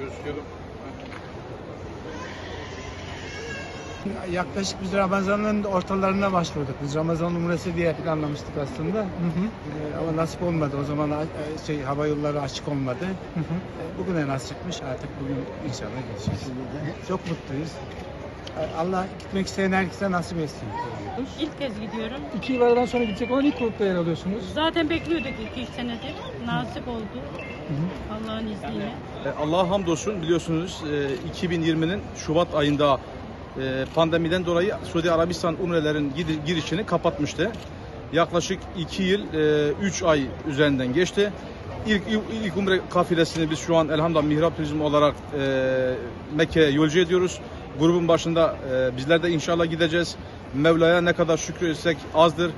Gözüküyorum. Yaklaşık biz Ramazan'ın ortalarına başvurduk. Biz Ramazan umresi diye planlamıştık aslında. Ee, ama nasip olmadı. O zaman e, şey hava yolları açık olmadı. Ee, Bugüne nasipmiş. Artık bugün inşallah geçeceğiz. Çok mutluyuz. Allah gitmek isteyen herkese nasip etsin. İlk kez gidiyorum. İki yıl aradan sonra gidecek olan ilk grupta yer alıyorsunuz. Zaten bekliyorduk 2-3 senedir. Nasip oldu. Allah'ın izniyle. E, Allah'a hamdolsun biliyorsunuz e, 2020'nin Şubat ayında e, pandemiden dolayı Suudi Arabistan umrelerin girişini kapatmıştı. Yaklaşık 2 yıl 3 ay üzerinden geçti. İlk, ilk, ilk umre kafilesini biz şu an elhamdülillah Mihrap Turizm olarak e, Mekke'ye yolcu ediyoruz. Grubun başında e, bizler de inşallah gideceğiz. Mevla'ya ne kadar şükrü etsek azdır.